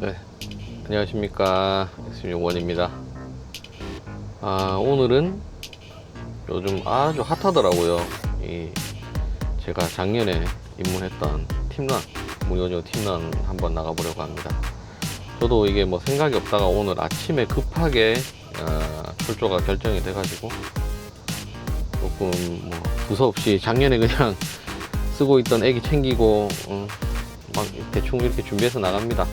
네, 안녕하십니까 엑스용원입니다. 아 오늘은 요즘 아주 핫하더라고요. 이 제가 작년에 입문했던 팀런 무료죠 팀런 한번 나가보려고 합니다. 저도 이게 뭐 생각이 없다가 오늘 아침에 급하게 어, 출조가 결정이 돼가지고 조금 뭐 두서없이 작년에 그냥 쓰고 있던 애기 챙기고 어, 막 대충 이렇게 준비해서 나갑니다.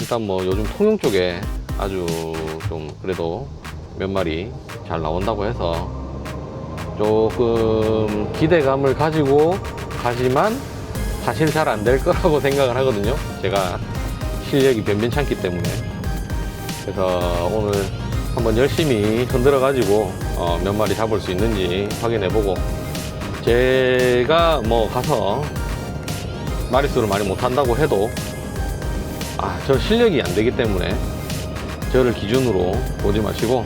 일단 뭐 요즘 통영 쪽에 아주 좀 그래도 몇 마리 잘 나온다고 해서 조금 기대감을 가지고 가지만 사실 잘 안 될 거라고 생각을 하거든요. 제가 실력이 변변찮기 때문에. 그래서 오늘 한번 열심히 흔들어 가지고 어, 몇 마리 잡을 수 있는지 확인해 보고 제가 뭐 가서 마리수를 많이 못한다고 해도 아, 저 실력이 안 되기 때문에 저를 기준으로 보지 마시고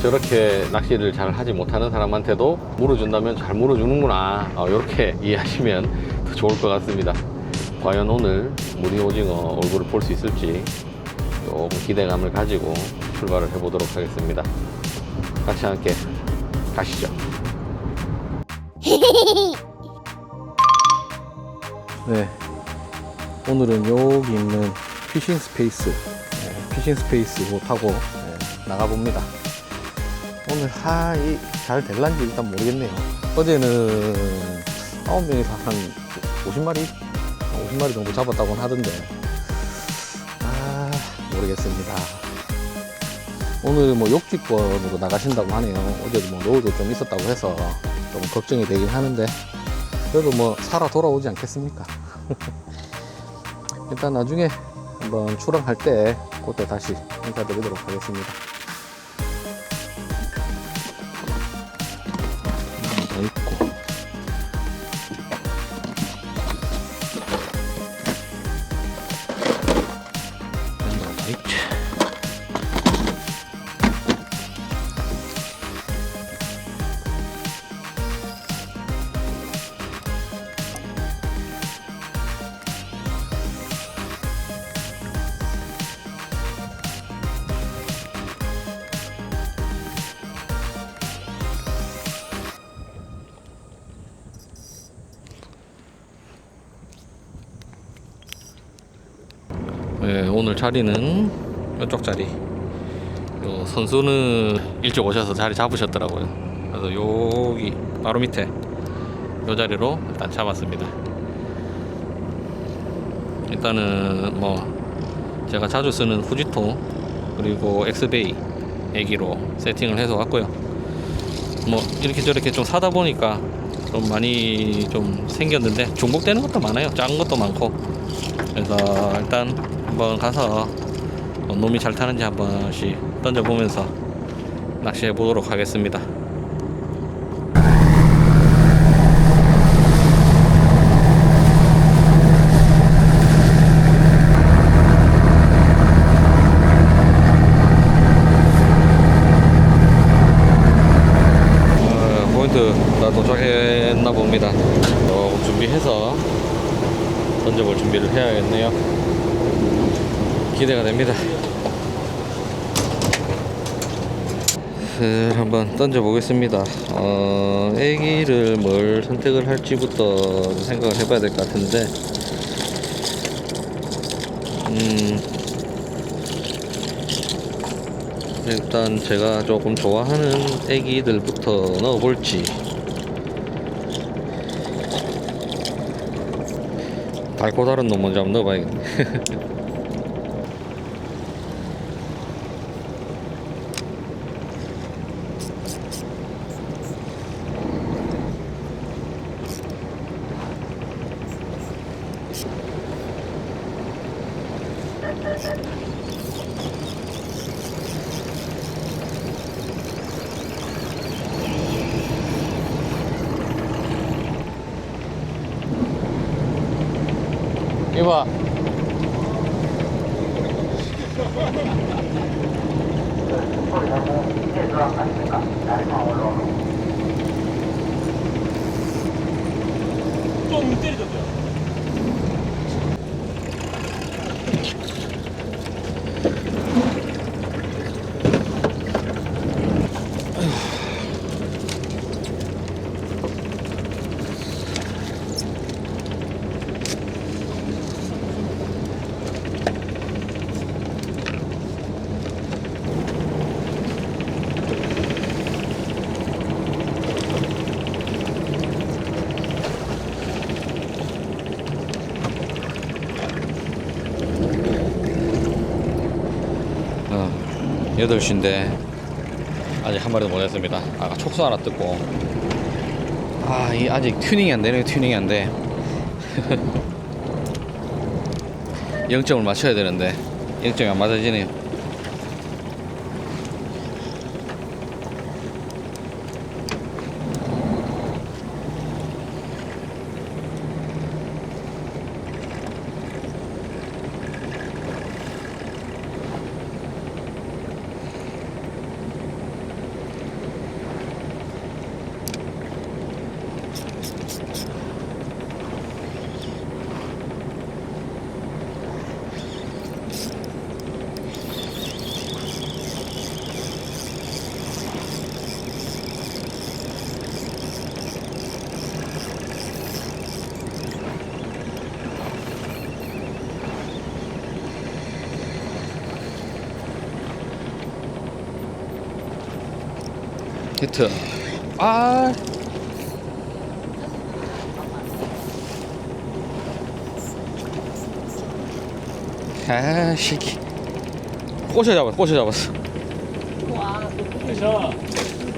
저렇게 낚시를 잘 하지 못하는 사람한테도 물어준다면 잘 물어주는구나. 어, 이렇게 이해하시면 더 좋을 것 같습니다. 과연 오늘 무늬 오징어 얼굴을 볼 수 있을지 조금 기대감을 가지고 출발을 해보도록 하겠습니다. 같이 함께 가시죠. 네. 오늘은 여기 있는 피싱 스페이스, 네, 피싱 스페이스 고 타고 네, 나가봅니다. 오늘 하이 잘 될란지 일단 모르겠네요. 어제는 9명이서 한 50마리? 50마리 정도 잡았다고 하던데. 아, 모르겠습니다. 오늘 뭐 욕지권으로 나가신다고 하네요. 어제도 뭐 노을도 좀 있었다고 해서 좀 걱정이 되긴 하는데. 그래도 뭐 살아 돌아오지 않겠습니까? 일단 나중에 한번 출항할 때 그때 다시 인사드리도록 하겠습니다. 더 있고. 자리는 이쪽 자리. 요 선수는 일찍 오셔서 자리 잡으셨더라고요. 그래서 여기 바로 밑에 요 자리로 일단 잡았습니다. 일단은 뭐 제가 자주 쓰는 후지토 그리고 엑스베이 애기로 세팅을 해서 왔고요. 뭐 이렇게 저렇게 좀 사다 보니까 좀 많이 좀 생겼는데 중복되는 것도 많아요. 작은 것도 많고. 그래서 일단 한번 가서 어, 놈이 잘 타는지 한 번씩 던져보면서 낚시해 보도록 하겠습니다. 어, 포인트 다 도착했나 봅니다. 조금 준비해서 던져볼 준비를 해야겠네요. 기대가 됩니다. 슬 한번 던져 보겠습니다. 어, 애기를 뭘 선택을 할지부터 생각을 해봐야 될 것 같은데, 음, 일단 제가 조금 좋아하는 애기들부터 넣어볼지, 밝고 다른 놈 먼저 한번 넣어봐야겠네. 이봐. 좀 8시인데 아직 한 마리도 못 했습니다. 아까 촉수 하나 뜯고 아, 이 아직 튜닝이 안 되네. 튜닝이 안 돼. 0점을 맞춰야 되는데 0점이 안 맞아지네요. 히트. 아. 아, 시키. 꼬셔 잡았어, 꼬셔 잡았어. 그래서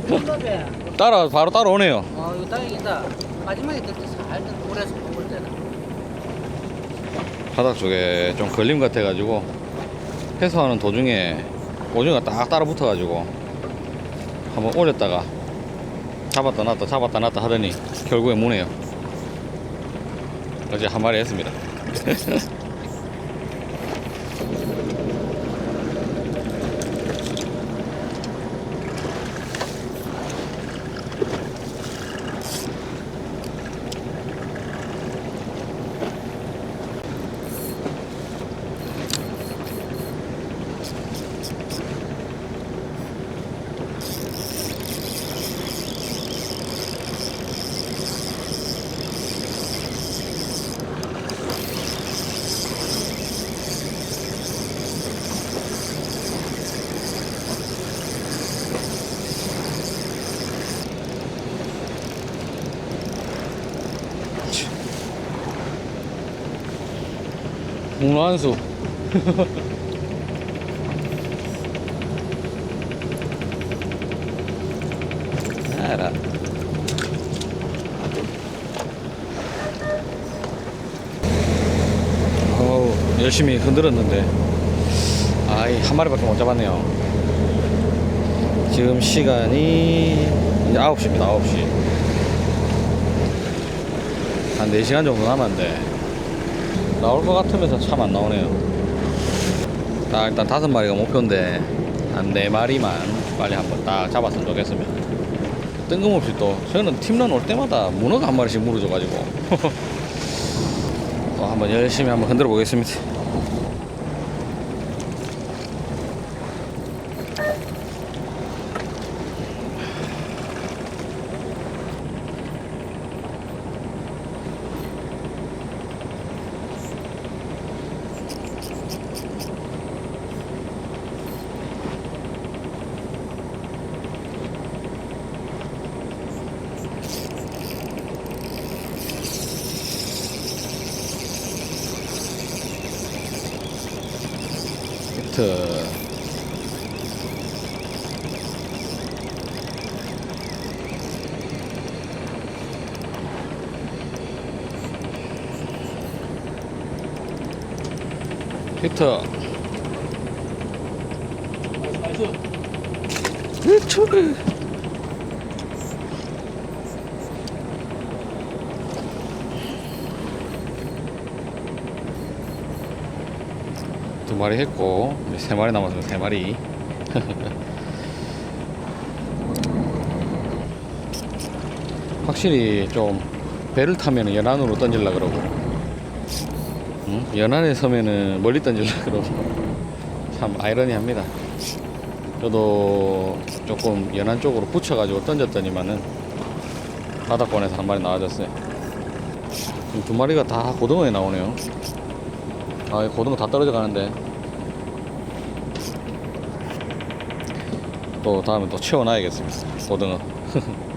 건너배 따라, 바로 따라오네요. 어 이거 다행이다 마지막에 살짝 먹을 때는 바닥 쪽에 좀 걸림 같아가지고 해소하는 도중에 오징어가 딱 따라 붙어가지고 한번 올렸다가 잡았다 놨다 잡았다 놨다 하더니 결국에 무네요. 어제 한 마리 했습니다. 문화한수. 알아. 어우, 열심히 흔들었는데, 아이, 한 마리밖에 못 잡았네요. 지금 시간이 이제 9시입니다, 9시. 한 4시간 정도 남았는데, 나올 것 같으면서 참 안 나오네요. 딱 일단 다섯 마리가 목표인데 한 네 마리만 빨리 한번 딱 잡았으면 좋겠으면. 뜬금없이 또 저는 팀런 올 때마다 문어가 한 마리씩 물어줘가지고 또 한번 열심히 한번 흔들어 보겠습니다. 히트. 히트. 두 마리 했고 이제 세 마리 남았어요 세 마리. 확실히 좀 배를 타면은 연안으로 던질라 그러고. 응? 연안에 서면은 멀리 던질라 그러고. 참 아이러니합니다. 저도 조금 연안 쪽으로 붙여가지고 던졌더니만은 바닥권에서 한 마리 나와줬어요. 지금 두 마리가 다 고등어에 나오네요 아, 이 고등어 다 떨어져 가는데. 또 다음에 또 채워놔야겠습니다. 고등어.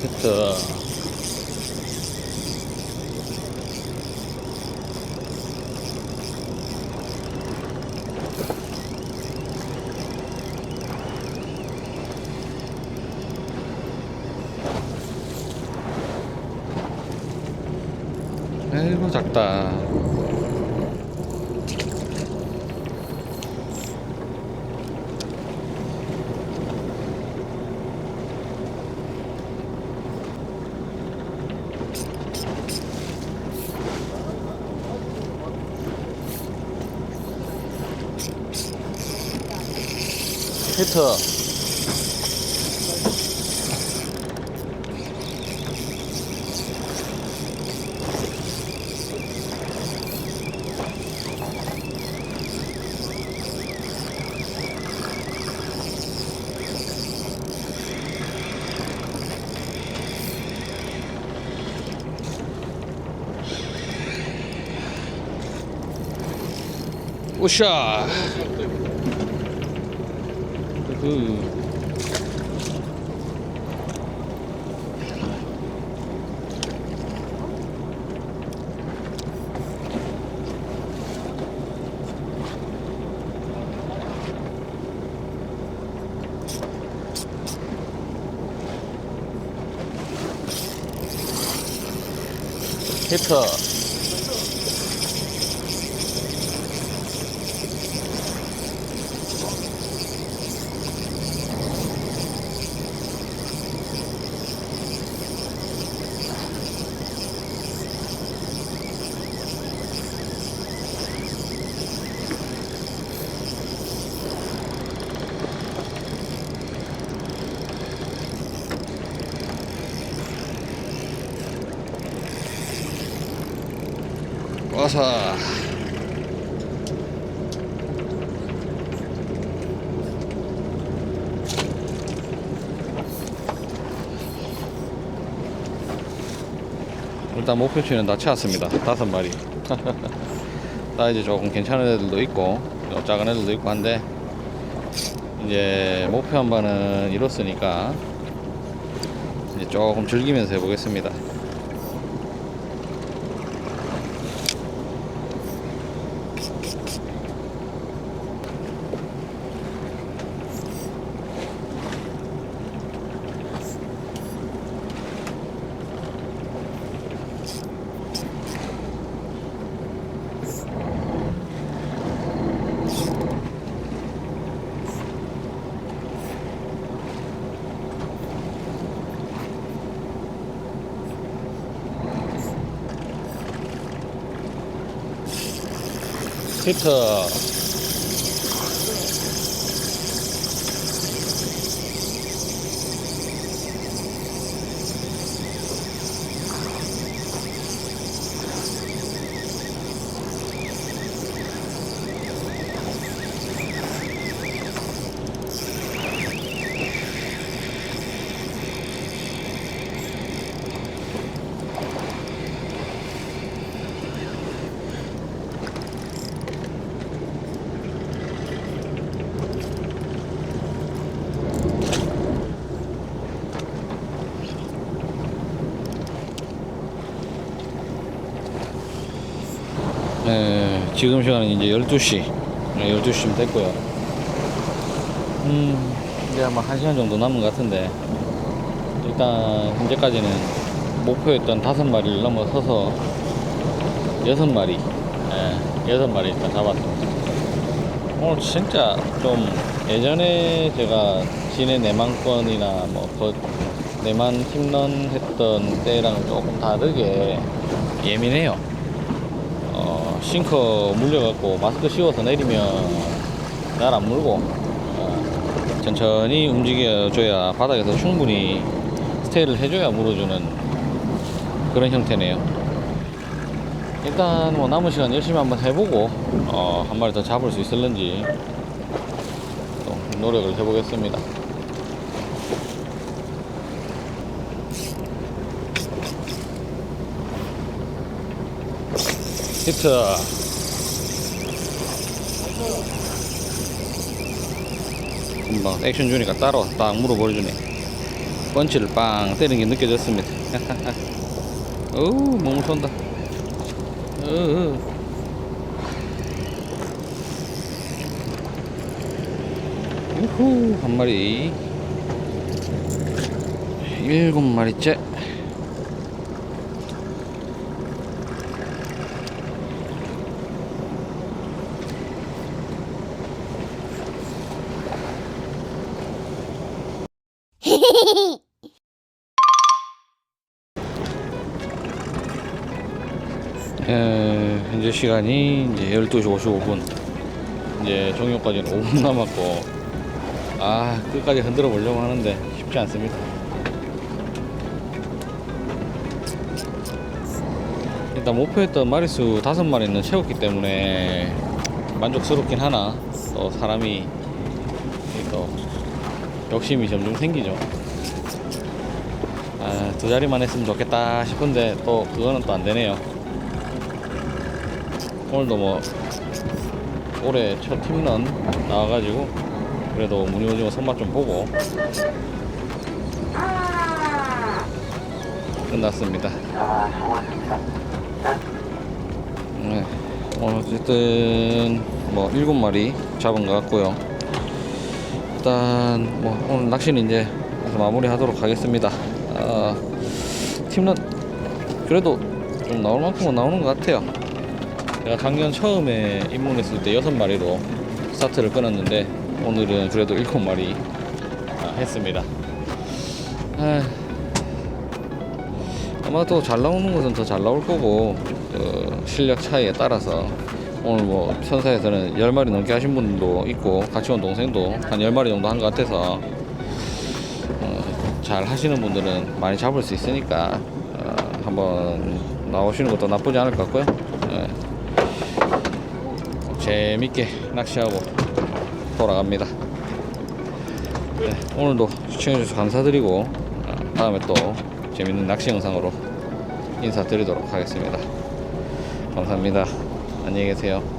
히트. 아이고 작다. 히트. 우샤. 그 히트 와사 일단 목표치는 다 채웠습니다. 다섯 마리. 나 이제 조금 괜찮은 애들도 있고 어, 작은 애들도 있고 한데 이제 목표 한 바는 이뤘으니까 이제 조금 즐기면서 해보겠습니다 히트 네, 지금 시간은 이제 12시. 네, 12시쯤 됐고요. 음, 이제 아마 1시간 정도 남은 것 같은데, 일단, 현재까지는 목표했던 5마리를 넘어서서 6마리, 예, 6마리 일단 잡았습니다. 오늘 진짜 좀 예전에 제가 진해 내만권이나 뭐, 거- 내만 힘런 했던 때랑 조금 다르게 예민해요. 어, 싱커 물려갖고 마스크 씌워서 내리면 날 안 물고 어, 천천히 움직여줘야 바닥에서 충분히 스테이를 해줘야 물어주는 그런 형태네요. 일단 뭐 남은 시간 열심히 한번 해보고 어, 한 마리 더 잡을 수 있을런지 또 노력을 해보겠습니다. 히트 금방 액션 주니까 따로 딱 물어버려주네 펀치를 빵 때리는 게 느껴졌습니다. 어우, 너무 쏜다. 어우. 우후, 한 마리. 일곱 마리째. 시간이 이제 12시 55분. 이제 종료까지는 5분 남았고, 아, 끝까지 흔들어 보려고 하는데 쉽지 않습니다. 일단 목표했던 마리수 다섯 마리는 채웠기 때문에 만족스럽긴 하나, 또 사람이 또 욕심이 점점 생기죠. 아, 두 자리만 했으면 좋겠다 싶은데 또 그거는 또 안 되네요. 오늘도 뭐 올해 첫 팀런 나와가지고 그래도 무늬 오징어 손맛 좀 보고 끝났습니다. 네, 어, 어쨌든 뭐 일곱 마리 잡은 것 같고요. 일단 뭐 오늘 낚시는 이제 마무리하도록 하겠습니다. 아, 팀런 그래도 좀 나올 만큼은 나오는 것 같아요. 제가 작년 처음에 입문했을 때 여섯 마리로 스타트를 끊었는데 오늘은 그래도 일곱 마리 아, 했습니다. 아, 아마 또 잘 나오는 것은 더 잘 나올 거고 그 실력 차이에 따라서 오늘 뭐 선사에서는 10마리 넘게 하신 분도 있고 같이 온 동생도 한 10마리 정도 한 것 같아서 어, 잘 하시는 분들은 많이 잡을 수 있으니까 어, 한번 나오시는 것도 나쁘지 않을 것 같고요. 예. 재밌게 낚시하고 돌아갑니다. 네, 오늘도 시청해주셔서 감사드리고 어, 다음에 또 재밌는 낚시 영상으로 인사드리도록 하겠습니다. 감사합니다. 안녕히 계세요.